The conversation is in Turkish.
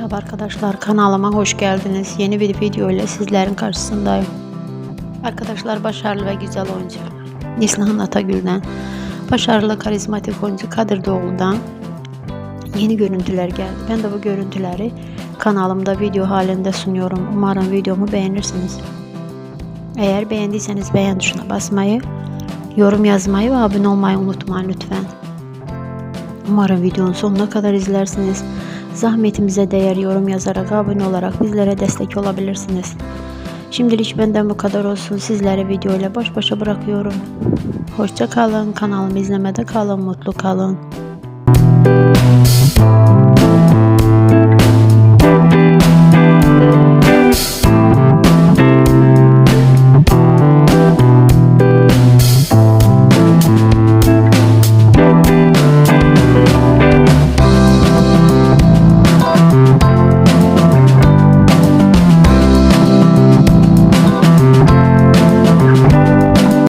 Merhaba arkadaşlar kanalıma hoş geldiniz. Yeni bir video ile sizlerin karşısındayım. Arkadaşlar başarılı ve güzel oyuncu Neslihan Atagül'den, başarılı karizmatik oyuncu Kadir Doğulu'dan yeni görüntüler geldi. Ben de bu görüntüleri kanalımda video halinde sunuyorum. Umarım videomu beğenirsiniz. Eğer beğendiyseniz beğen tuşuna basmayı, yorum yazmayı ve abone olmayı unutmayın lütfen. Umarım videonun sonuna kadar izlersiniz. Zahmetimize değer yorum yazarak abone olarak bizlere destek olabilirsiniz. Şimdilik benden bu kadar olsun. Sizleri video ile baş başa bırakıyorum. Hoşça kalın. Kanalımı izlemede kalın. Mutlu kalın.